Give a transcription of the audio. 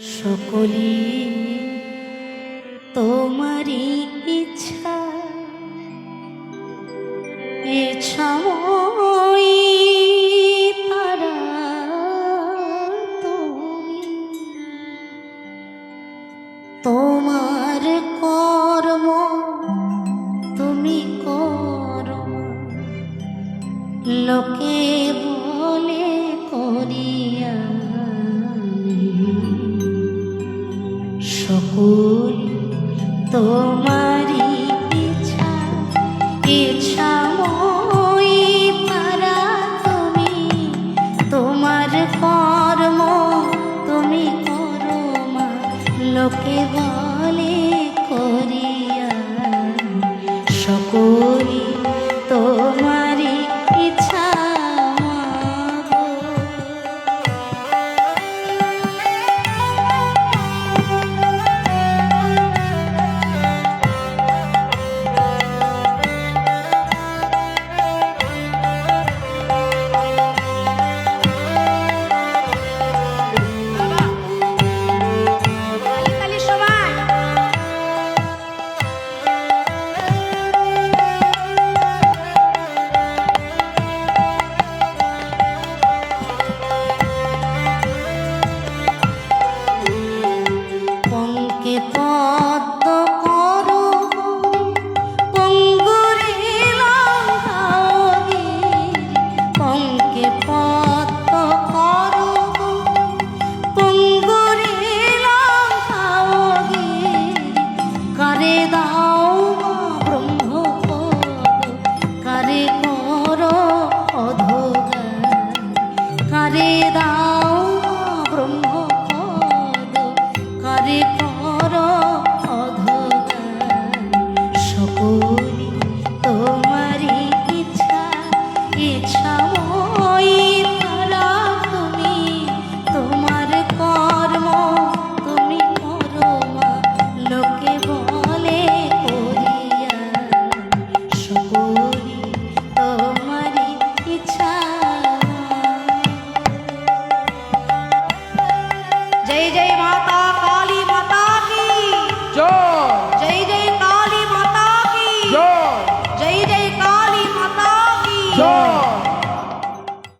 সকলি তোমারই ইচ্ছা। ইচ্ছাময় তারা তুমি। তোমার কর্ম তুমি করো। লোকে বলে করিয়া সকল তোমারই ইচ্ছা ইচ্ছাময় তারা তুমি, তোমার কর্ম তুমি করো মা, লোকে বলে করিয়া। সকলি তোমারই পঙ্কে পদ্ম করো পঙ্গুরে লঙ্ঘাওগে